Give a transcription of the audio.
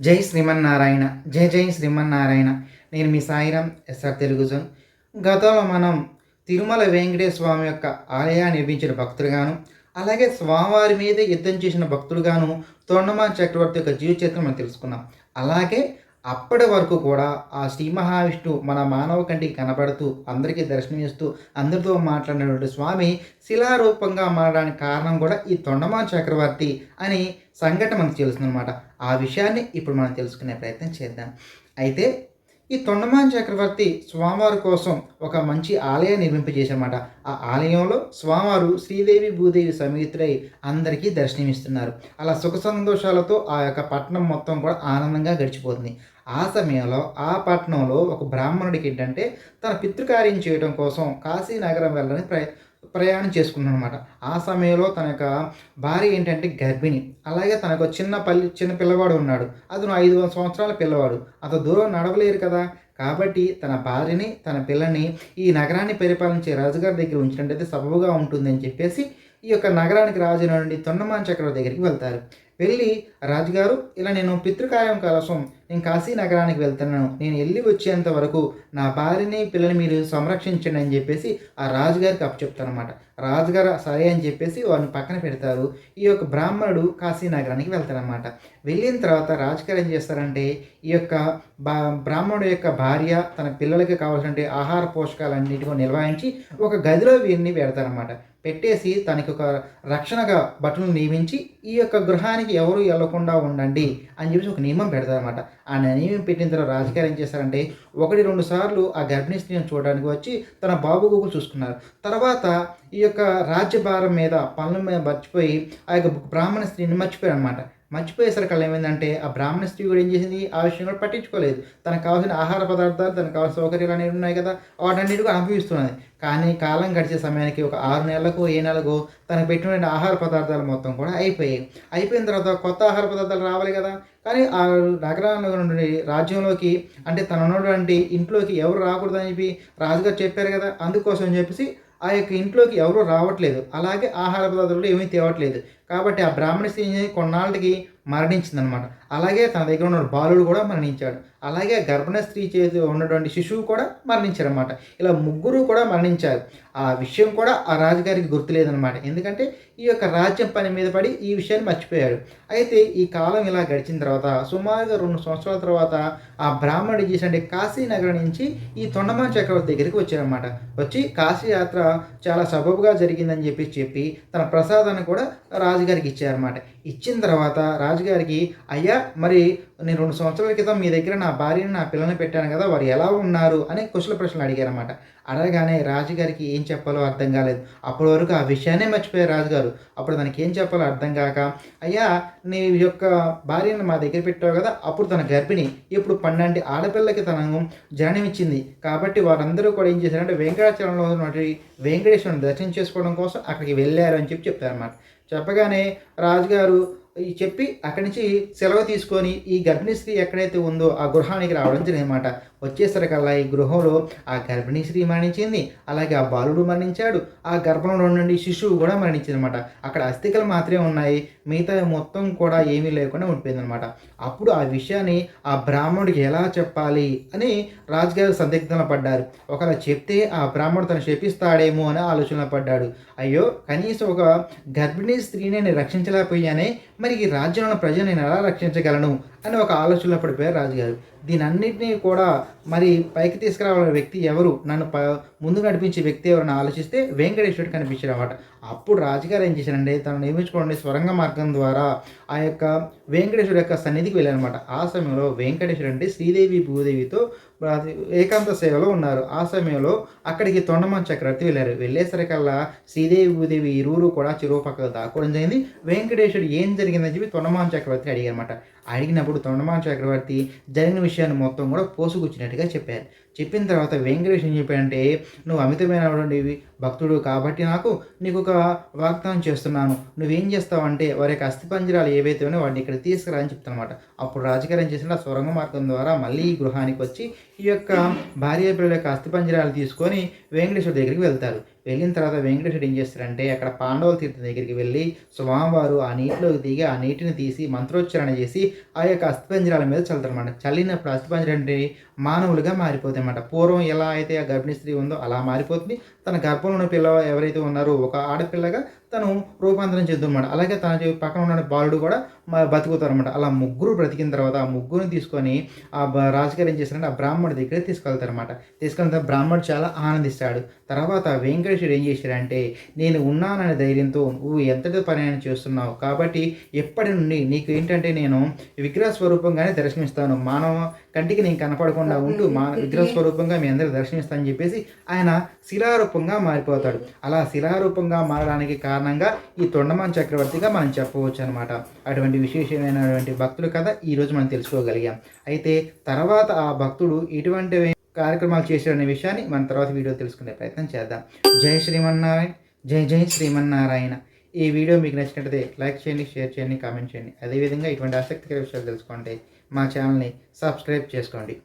జై శ్రీమన్నారాయణ జై జై శ్రీమన్నారాయణ. నేను మీ సాయిరామ్ ఎస్ఆర్ తెలుగు జోన్ గతంలో మనం తిరుమల వెంకటేశ్వర స్వామి యొక్క ఆలయాన్ని నిర్మించిన భక్తులుగాను అలాగే స్వామివారి మీద యుద్ధం చేసిన భక్తులుగాను తొండమాన్ చక్రవర్తి యొక్క జీవ చరిత్ర మనం తెలుసుకున్నాం. అలాగే అప్పటి వరకు కూడా ఆ శ్రీ మహావిష్ణు మన మానవ కంటికి కనబడుతూ అందరికీ దర్శనమిస్తూ అందరితో మాట్లాడినటువంటి స్వామి శిలారూపంగా మారడానికి కారణం కూడా ఈ తొండమాన్ చక్రవర్తి అని సంఘటన మనకు తెలుస్తుందన్నమాట. ఆ విషయాన్ని ఇప్పుడు మనం తెలుసుకునే ప్రయత్నం చేద్దాం. అయితే ఈ తొండమాన్ చక్రవర్తి స్వామివారి కోసం ఒక మంచి ఆలయం నిర్మింపజేశారన్నమాట. ఆ ఆలయంలో స్వామివారు శ్రీదేవి భూదేవి సమేతులై అందరికీ దర్శనమిస్తున్నారు. అలా సుఖ సంతోషాలతో ఆ యొక్క పట్టణం మొత్తం కూడా ఆనందంగా గడిచిపోతుంది. ఆ సమయంలో ఆ పట్టణంలో ఒక బ్రాహ్మణుడికి ఏంటంటే తన పితృకార్యం చేయడం కోసం కాశీ నగరం వెళ్ళని ప్ర ప్రయాణం చేసుకున్నాడు అనమాట ఆ సమయంలో తన యొక్క భార్య ఏంటంటే గర్భిణి. అలాగే తనకు చిన్న పల్లి చిన్న పిల్లవాడు ఉన్నాడు. అతను ఐదు సంవత్సరాల పిల్లవాడు. అంత దూరం నడవలేరు కదా. కాబట్టి తన భార్యని తన పిల్లని ఈ నగరాన్ని పరిపాలించే రాజుగారి దగ్గర ఉంచినట్టయితే సబబుగా ఉంటుందని చెప్పేసి ఈ యొక్క నగరానికి రాజు నుండి తొండమాన్ చక్రవర్తి దగ్గరికి వెళ్తారు. వెళ్ళి రాజుగారు ఇలా నేను పితృకార్యం కోసం నేను కాశీ నగరానికి వెళ్తున్నాను. నేను వెళ్ళి వచ్చేంత వరకు నా భార్యని పిల్లని మీరు సంరక్షించండి అని చెప్పేసి ఆ రాజుగారికి అప్పచెప్తారనమాట రాజుగారు సరే అని చెప్పేసి వారిని పక్కన పెడతారు. ఈ యొక్క బ్రాహ్మణుడు కాశీ నగరానికి వెళ్తారనమాట వెళ్ళిన తర్వాత రాజుగారు ఏం చేస్తారంటే ఈ యొక్క బా బ్రాహ్మణుడు యొక్క భార్య తన పిల్లలకి కావాల్సిన ఆహార పోషకాలన్నిటికీ నిర్వహించి ఒక గదిలో వీరిని పెడతారనమాట పెట్టేసి తనకి ఒక రక్షణగా భటులను నియమించి ఈ యొక్క గృహానికి ఎవరు వెళ్ళకుండా ఉండండి అని చెప్పేసి ఒక నియమం పెడతారనమాట ఆ నియమం పెట్టిన తర్వాత రాజకీయాలు ఏం చేశారంటే ఒకటి రెండు సార్లు ఆ గర్భిణీ స్త్రీని చూడడానికి వచ్చి తన బాబు గూగులు చూసుకున్నారు. తర్వాత ఈ యొక్క రాజ్యభారం మీద పనుల మీద మర్చిపోయి ఆ యొక్క బ్రాహ్మణ స్త్రీని మర్చిపోయారు అనమాట మర్చిపోయేసరికి ఏమైందంటే ఆ బ్రాహ్మణ స్త్రీ కూడా ఏం చేసింది? ఆ విషయం కూడా పట్టించుకోలేదు. తనకు కావాల్సిన ఆహార పదార్థాలు తనకు కావాల్సిన సౌకర్యాలు అనేవి ఉన్నాయి కదా వాటన్నిటి కూడా అనుభవిస్తున్నది. కానీ కాలం గడిచే సమయానికి ఒక ఆరు నెలలకు ఏ నెలకు తనకు పెట్టిన ఆహార పదార్థాలు మొత్తం కూడా అయిపోయాయి. అయిపోయిన తర్వాత కొత్త ఆహార పదార్థాలు రావాలి కదా. కానీ ఆ నగరంలో నుండి రాజ్యంలోకి అంటే తన ఉన్నటువంటి ఇంట్లోకి ఎవరు రాకూడదని చెప్పి రాజుగారు చెప్పారు కదా అందుకోసం చెప్పేసి ఆ యొక్క ఇంట్లోకి ఎవరూ రావట్లేదు. అలాగే ఆహార పదార్థాలు ఏమీ తేవట్లేదు. కాబట్టి ఆ బ్రాహ్మణ స్త్రీ కొన్నాళ్ళకి మరణించిందనమాట అలాగే తన దగ్గర ఉన్న బాలుడు కూడా మరణించాడు. అలాగే గర్భిణ స్త్రీ చేతి ఉన్నటువంటి శిశువు కూడా మరణించారనమాట ఇలా ముగ్గురు కూడా మరణించారు. ఆ విషయం కూడా ఆ రాజుగారికి గుర్తులేదనమాట ఎందుకంటే ఈ యొక్క రాజ్యం పని మీద పడి ఈ విషయాన్ని మర్చిపోయాడు. అయితే ఈ కాలం ఇలా గడిచిన తర్వాత సుమారుగా రెండు సంవత్సరాల తర్వాత ఆ బ్రాహ్మణుడు చేసిన కాశీ నగరం నుంచి ఈ తొండమాన చక్రవర్తి దగ్గరికి వచ్చారనమాట వచ్చి కాశీ యాత్ర చాలా సబబుగా జరిగిందని చెప్పి చెప్పి తన ప్రసాదాన్ని కూడా రాజుగారికి ఇచ్చారన్నమాట. ఇచ్చిన తర్వాత రాజుగారికి అయ్యా మరి నేను రెండు సంవత్సరాల క్రితం మీ దగ్గర నా భార్యని నా పిల్లల్ని పెట్టాను కదా వారు ఎలా ఉన్నారు అని కుశల ప్రశ్నలు అడిగారన్నమాట. అడగగానే రాజుగారికి ఏం చెప్పాలో అర్థం కాలేదు. అప్పటి వరకు ఆ విషయాన్నే మర్చిపోయారు రాజుగారు అప్పుడు దానికి ఏం చెప్పాలో అర్థం కాక అయ్యా నీ యొక్క భార్యను మా దగ్గర పెట్టావు కదా అప్పుడు తన గర్భిణి ఇప్పుడు పన్నెండు ఆడపిల్లకి తనను జననమిచ్చింది కాబట్టి వారందరూ కూడా ఏం చేశారంటే వెంకటాచలంలో ఉన్నటువంటి వెంకటేశ్వరుని దర్శనం చేసుకోవడం కోసం అక్కడికి వెళ్ళారు అని చెప్పి చెప్పారన్నమాట. చెప్పగానే రాజుగారు చెప్పి అక్కడి నుంచి సెలవు తీసుకొని ఈ గర్భిణీ స్త్రీ ఎక్కడైతే ఉందో ఆ గృహానికి రావడం జరిగిందన్నమాట. వచ్చేసరికల్లా ఈ గృహంలో ఆ గర్భిణీ స్త్రీ మరణించింది. అలాగే ఆ బాలుడు మరణించాడు. ఆ గర్భంలో నుండి శిశువు కూడా మరణించింది అనమాట అక్కడ అస్థికలు మాత్రమే ఉన్నాయి. మిగతా మొత్తం కూడా ఏమీ లేకుండా ఉండిపోయిందనమాట అప్పుడు ఆ విషయాన్ని ఆ బ్రాహ్మణుడికి ఎలా చెప్పాలి అని రాజుగారు సందిగ్ధంలో పడ్డారు. ఒకవేళ చెప్తే ఆ బ్రాహ్మణుడు తను శపిస్తాడేమో అని ఆలోచనలో పడ్డాడు. అయ్యో కనీసం ఒక గర్భిణీ స్త్రీని నేను రక్షించలేకపోయానే మరి ఈ రాజ్యంలో ప్రజలు నేను ఎలా రక్షించగలను అని ఒక ఆలోచనలో పడిపోయారు రాజుగారు. దీని అన్నింటినీ కూడా మరి పైకి తీసుకురావాల వ్యక్తి ఎవరు? నన్ను ప ముందు నడిపించే వ్యక్తి ఎవరని ఆలోచిస్తే వెంకటేశ్వరుడు కనిపించారు అనమాట అప్పుడు రాజుగారు ఏం చేశారంటే తను నియమించుకోండి స్వరంగ మార్గం ద్వారా ఆ యొక్క వెంకటేశ్వరుడు యొక్క సన్నిధికి వెళ్ళారనమాట ఆ సమయంలో వెంకటేశ్వరుడు అంటే శ్రీదేవి భూదేవితో ఏకాంత సేవలో ఉన్నారు. ఆ సమయంలో అక్కడికి తొండమాన్ చక్రవర్తి వెళ్ళారు. వెళ్ళేసరికల్లా శ్రీదేవి భూదేవి ఇరువురు కూడా చెరువు పక్కకు దాక్కోవడం జరిగింది. వెంకటేశ్వరుడు ఏం జరిగిందని చెప్పి తొండమాన్ చక్రవర్తి అడిగారన్నమాట. అడిగినప్పుడు తొండమాన్ చక్రవర్తి జరిగిన విషయాన్ని మొత్తం కూడా పోసుకొచ్చినట్టుగా చెప్పారు. చెప్పిన తర్వాత వెంకటేష్ ఏం చెప్పాడంటే నువ్వు అమితమైనటువంటి భక్తుడు కాబట్టి నాకు నీకు ఒక వాగ్దానం చేస్తున్నాను. నువ్వేం చేస్తావంటే వారి యొక్క అస్థిపంజరాలు ఏవైతే ఉన్నాయో వాటిని ఇక్కడ తీసుకురా అని చెప్తానమాట. అప్పుడు రాజకీయం చేసిన సొరంగ మార్గం ద్వారా మళ్ళీ ఈ గృహానికి వచ్చి ఈ యొక్క భార్య పిల్లల యొక్క అస్థిపంజరాలు తీసుకొని వెంకటేశ్వర దగ్గరికి వెళ్తారు. వెళ్ళిన తర్వాత వెంకటేశ్వరుడు ఏం చేస్తారంటే అక్కడ పాండవుల తీర్థం దగ్గరికి వెళ్ళి స్వామివారు ఆ నీటిలోకి దిగి ఆ నీటిని తీసి మంత్రోచ్చారణ చేసి ఆ యొక్క అస్థిపంజరాల మీద చల్లుతారన్నమాట. చల్లినప్పుడు అస్థిపంజరం అంటే మానవులుగా మారిపోతాయి అన్నమాట పూర్వం ఎలా అయితే ఆ గర్భిణీ స్త్రీ ఉందో అలా మారిపోతుంది. తన గర్భం గర్భంలో ఉన్న పిల్ల ఎవరైతే ఉన్నారో ఒక ఆడపిల్లగా తను రూపాంతరం చెందున్నమాట అలాగే తన పక్కన ఉన్న బాలుడు కూడా బతుకుతారు అనమాట అలా ముగ్గురు బ్రతికిన తర్వాత ఆ ముగ్గురుని తీసుకొని ఆ రాజుగారు ఏం చేస్తారంటే ఆ బ్రాహ్మణుడి దగ్గర తీసుకెళ్తారనమాట తీసుకెళ్ళిన తర్వాత బ్రాహ్మణుడు చాలా ఆనందిస్తాడు. తర్వాత వెంకటేశ్వరుడు ఏం చేశాడంటే నేను ఉన్నాననే ధైర్యంతో నువ్వు ఎంతటి పని చేస్తున్నావు. కాబట్టి ఎప్పటి నుండి నీకు ఏంటంటే నేను విగ్రహ స్వరూపంగానే దర్శనమిస్తాను. మానవ కంటికి నేను కనపడకుండా ఉంటూ మా విగ్రహ స్వరూపంగా మీ అందరికి దర్శనమిస్తానని చెప్పేసి ఆయన శిలారూపంగా మారిపోతాడు. అలా శిలారూపంగా మారడానికి కారణంగా ఈ తొండమాన్ చక్రవర్తిగా మనం చెప్పవచ్చు అనమాట అటువంటి విశేషమైనటువంటి భక్తులు కథ ఈరోజు మనం తెలుసుకోగలిగాం. అయితే తర్వాత ఆ భక్తుడు ఎటువంటి కార్యక్రమాలు చేశాడనే విషయాన్ని మన తర్వాత వీడియో తెలుసుకునే ప్రయత్నం చేద్దాం. జై శ్రీమన్నారాయణ జై జై శ్రీమన్నారాయణ. ఈ వీడియో మీకు నచ్చినట్లయితే లైక్ చేయండి షేర్ చేయండి కామెంట్ చేయండి. అదేవిధంగా ఇటువంటి ఆసక్తికర విషయాలు తెలుసుకోండి మా ఛానల్ని సబ్స్క్రైబ్ చేసుకోండి.